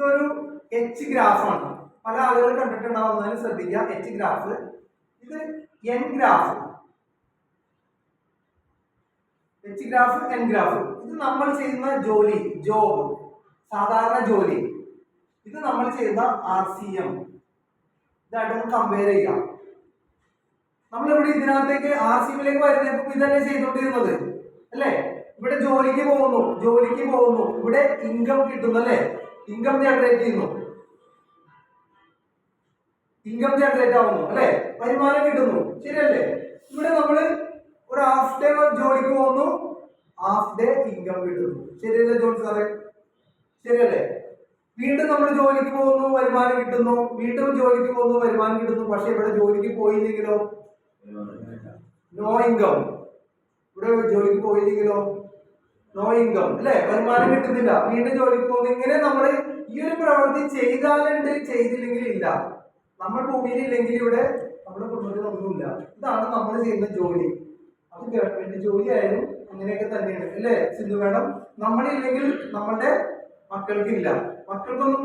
ഇതൊരു എച്ച് ഗ്രാഫാണ് പല ആളുകൾ കണ്ടിട്ടുണ്ടാവുന്നതിന് ശ്രദ്ധിക്കുക. എച്ച് ഗ്രാഫ് ഇത് N graph H graph N graph ഇത് നമ്മൾ ചെയ്യുന്ന ജോലി ജോബ് സാധാരണ ജോലി. ഇത് നമ്മൾ ചെയ്യുന്ന ആർ സി എം ഇതായിട്ടൊന്ന് കമ്പയർ ചെയ്യാം നമ്മളിവിടെ ഇതിനകത്തേക്ക് ആർ സി എമ്മിലേക്ക് വരുന്നപ്പോൾ ഇതല്ലേ ചെയ്തുകൊണ്ടിരുന്നത്? അല്ലേ? ഇവിടെ ജോലിക്ക് പോകുന്നു ജോലിക്ക് പോകുന്നു. ഇവിടെ ഇൻകം കിട്ടുന്നു അല്ലേ? ഇൻകം ജനറേറ്റ് ചെയ്യുന്നു. ഇൻകം ജനറേറ്റ് ആവുന്നു അല്ലെ? വരുമാനം കിട്ടുന്നു ശരിയല്ലേ? ഇവിടെ നമ്മൾ ഒരു ഹാഫ് ഡേ ജോലിക്ക് പോകുന്നു ഹാഫ് ഡേ ഇൻകം കിട്ടുന്നു. ശരിയല്ലേ ജോൺ സാറേ? ശരിയല്ലേ? വീണ്ടും നമ്മൾ ജോലിക്ക് പോകുന്നു വരുമാനം കിട്ടുന്നു. വീണ്ടും ജോലിക്ക് പോകുന്നു വരുമാനം കിട്ടുന്നു. പക്ഷെ ഇവിടെ ജോലിക്ക് പോയില്ലെങ്കിലോ? നോ ഇൻകം ഇവിടെ ജോലിക്ക് പോയില്ലെങ്കിലോ? നോ ഇൻകം അല്ലെ? വരുമാനം കിട്ടുന്നില്ല. വീണ്ടും ജോലിക്ക് പോകുന്നു. ഇങ്ങനെ നമ്മൾ ഈ ഒരു പ്രവൃത്തി ചെയ്താലുണ്ട് ചെയ്തില്ലെങ്കിൽ ഇല്ല. നമ്മൾ ഭൂമിയിലില്ലെങ്കിൽ ഇവിടെ നമ്മുടെ കുടുംബത്തിൽ ഒന്നുമില്ല. ഇതാണ് നമ്മൾ ചെയ്യുന്ന ജോലി. അത് ഗവൺമെന്റ് ജോലി ആയാലും അങ്ങനെയൊക്കെ തന്നെയാണ്. അല്ലേ സിന്ധു മേഡം? നമ്മളില്ലെങ്കിൽ നമ്മളുടെ മക്കൾക്കില്ല. മക്കൾക്കൊന്നും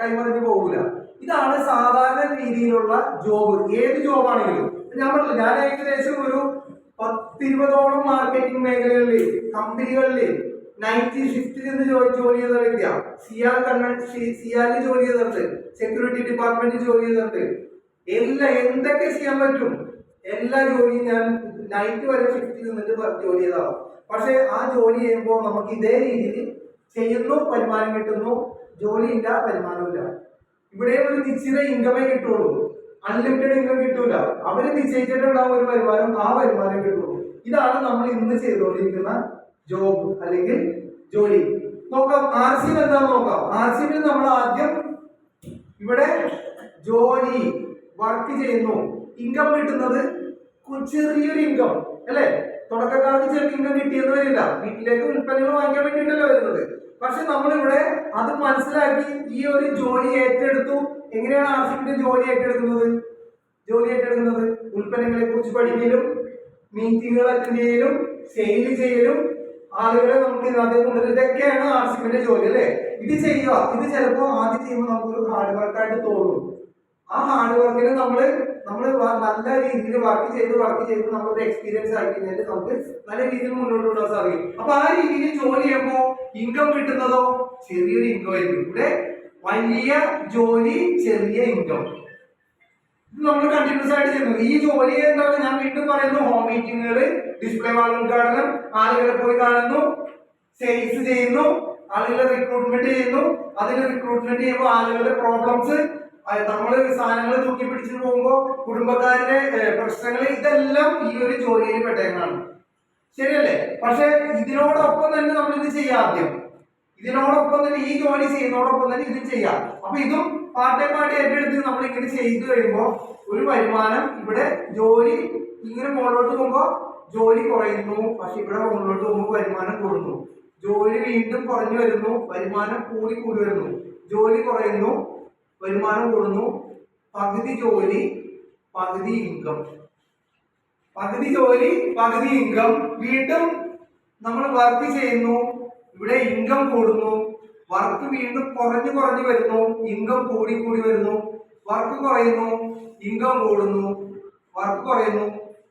കൈമറിഞ്ഞ് പോകൂല. ഇതാണ് സാധാരണ രീതിയിലുള്ള ജോബ്. ഏത് ജോബാണെങ്കിലും. ഞാൻ പറഞ്ഞില്ല ഞാൻ ഏകദേശം ഒരു പത്തിരുപതോളം മാർക്കറ്റിംഗ് മേഖലകളിൽ കമ്പനികളിൽ നൈറ്റ് ഷിഫ്റ്റിൽ നിന്ന് ജോലി ചെയ്ത വ്യക്തിയാണ് സിയാൽ കണ്ണൻ സിയാലിൽ ജോലി ചെയ്തിട്ടുണ്ട്. സെക്യൂരിറ്റി ഡിപ്പാർട്ട്മെന്റിൽ ജോലി ചെയ്തിട്ടുണ്ട്. എല്ലാ എന്തൊക്കെ ചെയ്യാൻ പറ്റും? എല്ലാ ജോലിയും ഞാൻ നൈറ്റ് വരെ ഷിഫ്റ്റിൽ നിന്നിട്ട് ജോലി ചെയ്തതാണ്. പക്ഷെ ആ ജോലി ചെയ്യുമ്പോൾ നമുക്ക് ഇതേ രീതിയിൽ ചെയ്യുന്നു വരുമാനം കിട്ടുന്നു. ജോലിയില്ല വരുമാനമില്ല ഇവിടെ ഒരു നിശ്ചിത ഇൻകമേ കിട്ടുള്ളൂ. അൺലിമിറ്റഡ് ഇൻകം കിട്ടൂല. അവർ നിശ്ചയിച്ചിട്ടുണ്ടാവും ഒരു വരുമാനം ആ വരുമാനം കിട്ടുള്ളൂ. ഇതാണ് നമ്മൾ ഇന്ന് ചെയ്തുകൊണ്ടിരിക്കുന്ന ജോബ് അല്ലെങ്കിൽ ജോലി. നോക്കാം ആർ സി എന്താന്ന് നോക്കാം. ആർ സി നമ്മൾ ആദ്യം ഇവിടെ ജോലി വർക്ക് ചെയ്യുന്നു. ഇൻകം കിട്ടുന്നത് ചെറിയൊരു ഇൻകം അല്ലേ? തുടക്കക്കാർക്ക് ചെറിയ ഇൻകം കിട്ടിയെന്ന് വരില്ല. വീട്ടിലേക്ക് ഉൽപ്പന്നങ്ങൾ വാങ്ങിക്കാൻ വേണ്ടിയിട്ടല്ലോ വരുന്നത്. പക്ഷെ നമ്മളിവിടെ അത് മനസ്സിലാക്കി ഈ ഒരു ജോലി ഏറ്റെടുത്തു. എങ്ങനെയാണ് ആർസിന്റെ ജോലി ഏറ്റെടുക്കുന്നത്? ജോലി ഏറ്റെടുക്കുന്നത് ഉൽപ്പന്നങ്ങളെ കുറിച്ച് പഠിക്കലും മീറ്റിങ്ങുകൾ സെയിൽ ചെയ്യലും ആളുകളെ നമുക്ക് ഇതിനകത്ത് കൊണ്ടുവരും. ഇതൊക്കെയാണ് ആർസിമിന്റെ ജോലി അല്ലേ? ഇത് ചെയ്യുക. ഇത് ചിലപ്പോ ആദ്യം ചെയ്യുമ്പോൾ നമുക്കൊരു ഹാർഡ് വർക്കായിട്ട് തോന്നും. ആ ഹാർഡ് വർക്കിന് നമ്മൾ നമ്മൾ നല്ല രീതിയിൽ വർക്ക് ചെയ്ത് വർക്ക് ചെയ്ത് നമ്മളൊരു എക്സ്പീരിയൻസ് ആയി നമുക്ക് നല്ല രീതിയിൽ മുന്നോട്ട് കൊണ്ടുപോകാൻ സാധിക്കും. അപ്പൊ ആ രീതിയിൽ ജോലി ചെയ്യുമ്പോൾ ഇൻകം കിട്ടുന്നതോ? ചെറിയൊരു ഇൻകം ആയിരിക്കും. ഇവിടെ വലിയ ജോലി ചെറിയ ഇൻകം നമ്മൾ കണ്ടിന്യൂസ് ആയിട്ട് ചെയ്യുന്നു. ഈ ജോലി എന്താണ് ഞാൻ വീണ്ടും പറയുന്നു. ഹോം മീറ്റിങ്ങുകൾ ഡിസ്പ്ലേ വാൾ ഉദ്ഘാടനം ആളുകളെ പോയി കാണുന്നു സെയിൽസ് ചെയ്യുന്നു ആളുകളെ റിക്രൂട്ട്മെന്റ് ചെയ്യുന്നു. അതിൽ റിക്രൂട്ട്മെന്റ് ചെയ്യുമ്പോൾ ആളുകളുടെ പ്രോബ്ലംസ് നമ്മൾ സാധനങ്ങൾ തൂക്കി പിടിച്ചു പോകുമ്പോൾ കുടുംബക്കാരുടെ പ്രശ്നങ്ങൾ ഇതെല്ലാം ഈ ഒരു ജോലിയിൽ പെട്ടേക്കാണ് ശരിയല്ലേ? പക്ഷെ ഇതിനോടൊപ്പം തന്നെ നമ്മൾ ഇത് ചെയ്യാം ആദ്യം. ഇതിനോടൊപ്പം തന്നെ ഈ ജോലി ചെയ്യുന്നതോടൊപ്പം തന്നെ ഇത് ചെയ്യാം. അപ്പൊ ഇതും പാർട്ട് ടൈം ആയിട്ട് ഏറ്റെടുത്ത് നമ്മൾ ഇങ്ങനെ ചെയ്തു കഴിയുമ്പോൾ ഒരു വരുമാനം ഇവിടെ ജോലി ഇങ്ങനെ മുകളിലോട്ട് പോകുമ്പോൾ ജോലി കുറയുന്നു. പക്ഷെ ഇവിടെ മുകളിലോട്ട് പോകുമ്പോൾ വരുമാനം കൂടുന്നു. ജോലി വീണ്ടും കുറഞ്ഞു വരുന്നു. വരുമാനം കൂടി കൂടി വരുന്നു. ജോലി കുറയുന്നു. വരുമാനം കൂടുന്നു. പകുതി ജോലി പകുതി ഇൻകം പകുതി ജോലി പകുതി ഇൻകം വീണ്ടും നമ്മൾ വർക്ക് ചെയ്യുന്നു. ഇവിടെ ഇൻകം കൂടുന്നു. വർക്ക് വീണ്ടും കുറഞ്ഞു കുറഞ്ഞു വരുന്നു ഇൻകം കൂടി കൂടി വരുന്നു വർക്ക് കുറയുന്നു ഇൻകം കൂടുന്നു വർക്ക് കുറയുന്നു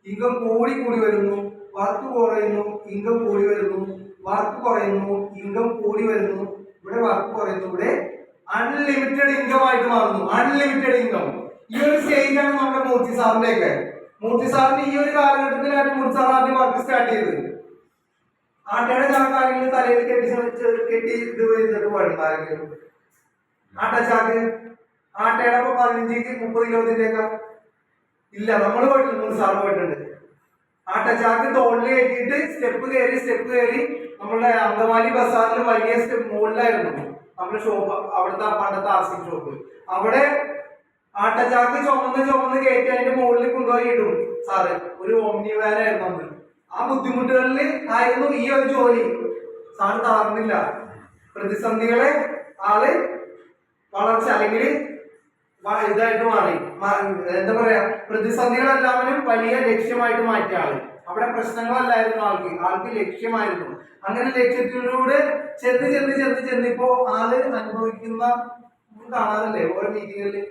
ഇൻകം കൂടി കൂടി വരുന്നു വർക്ക് കുറയുന്നു ഇൻകം കൂടി വരുന്നു വർക്ക് കുറയുന്നു ഇൻകം കൂടി വരുന്നു ഇവിടെ വർക്ക് കുറയുന്നു ഇവിടെ അൺലിമിറ്റഡ് ഇൻകം ആയിട്ട് മാറുന്നു അൺലിമിറ്റഡ് ഇൻകം ഈ ഒരു സ്റ്റേജ് ആണ് നമ്മുടെ മൂർത്തി സാറിന്റെ ഒക്കെ മൂർത്തി സാറിന് ഈ ഒരു കാലഘട്ടത്തിലാണ് മൂർത്തി സാർ ആദ്യം വർക്ക് സ്റ്റാർട്ട് ചെയ്തത്. ആട്ടയുടെ ചാക്കാരെങ്കിലും തലയിൽ കെട്ടി കെട്ടി ഇത് വരുന്നിട്ട് ആരെങ്കിലും ആട്ടച്ചാക്ക് ആട്ടയുടെ ഇപ്പൊ പതിനഞ്ച് മുപ്പത് കിലോത്തിന്റെയൊക്കെ ഇല്ല നമ്മൾ പോയിട്ടുണ്ട് മൂന്ന് സാറ് പോയിട്ടുണ്ട് ആട്ടച്ചാക്ക് തോളിൽ കയറ്റിയിട്ട് സ്റ്റെപ്പ് കയറി സ്റ്റെപ്പ് കയറി നമ്മളുടെ അങ്കമാലി ബസാറിൽ വലിയ സ്റ്റെപ്പ് മുകളിലായിരുന്നു. നമ്മുടെ ഷോപ്പ് അവിടുത്തെ പണ്ടത്തെ പണ്ടത്തെ സി ഷോപ്പ് അവിടെ ആട്ടച്ചാക്ക് ചുമന്ന് ചുമന്ന് കയറ്റി അതിന്റെ മുകളിൽ കൊണ്ടുപോയി ഇടും സാറ്. ഒരു ഓംനി വാനായിരുന്നു അന്ന്. ആ ബുദ്ധിമുട്ടുകളിൽ ആയിരുന്നു ഈ ഒരു ജോലി. സാറ് തളർന്നില്ല. പ്രതിസന്ധികളെ ആൾ വളർച്ച അല്ലെങ്കിൽ ഇതായിട്ട് മാറി. എന്താ പറയാ പ്രതിസന്ധികളെല്ലാവരും വലിയ ലക്ഷ്യമായിട്ട് മാറ്റിയ ആൾ. അവിടെ പ്രശ്നങ്ങളല്ലായിരുന്നു ആൾക്ക്. ആൾക്ക് ലക്ഷ്യമായിരുന്നു. അങ്ങനെ ലക്ഷ്യത്തിലൂടെ ചെന്ന് ചെന്ന് ചെന്ന് ചെന്ന് ഇപ്പോ ആൾ അനുഭവിക്കുന്ന കാണാറില്ലേ? ഓരോ മീറ്റിങ്ങുകളിൽ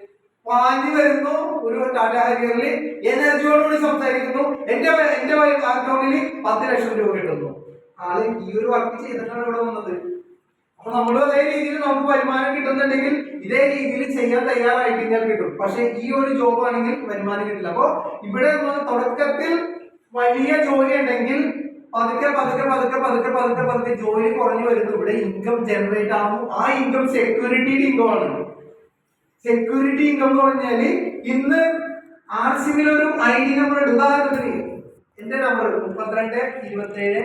പാഞ്ഞു വരുന്നു. ഒരു ടാറ്റ ഹരിയറിൽ എനർജിയോടുകൂടി സംസാരിക്കുന്നു. എന്റെ എന്റെ അക്കൗണ്ടിൽ പത്ത് ലക്ഷം രൂപ കിട്ടുന്നു. ആൾ ഈ ഒരു വർക്ക് ചെയ്തിട്ടാണ് ഇവിടെ വന്നത്. അപ്പൊ നമ്മൾ അതേ രീതിയിൽ നമുക്ക് വരുമാനം കിട്ടുന്നുണ്ടെങ്കിൽ ഇതേ രീതിയിൽ ചെയ്യാൻ തയ്യാറായി കഴിഞ്ഞാൽ കിട്ടും. പക്ഷെ ഈ ഒരു ജോബ് ആണെങ്കിൽ വരുമാനം കിട്ടില്ല. അപ്പോ ഇവിടെ തുടക്കത്തിൽ വലിയ ജോലി ഉണ്ടെങ്കിൽ പതുക്കെ പതുക്കെ പതുക്കെ പതുക്കെ പതുക്കെ പതുക്കെ ജോലി കുറഞ്ഞു വരുന്നു. ഇവിടെ ഇൻകം ജനറേറ്റ് ആകുന്നു ആ ഇൻകം സെക്യൂരിറ്റിയുടെ ഇൻകം ആണ്. സെക്യൂരിറ്റി ഇൻകം എന്ന് പറഞ്ഞാൽ ഇന്ന് ആർ സിമിൽ ഒരു ഐ ഡി നമ്പർ ഉദാഹരണത്തിന് എന്റെ നമ്പർ മുപ്പത്തിരണ്ട് ഇരുപത്തേഴ്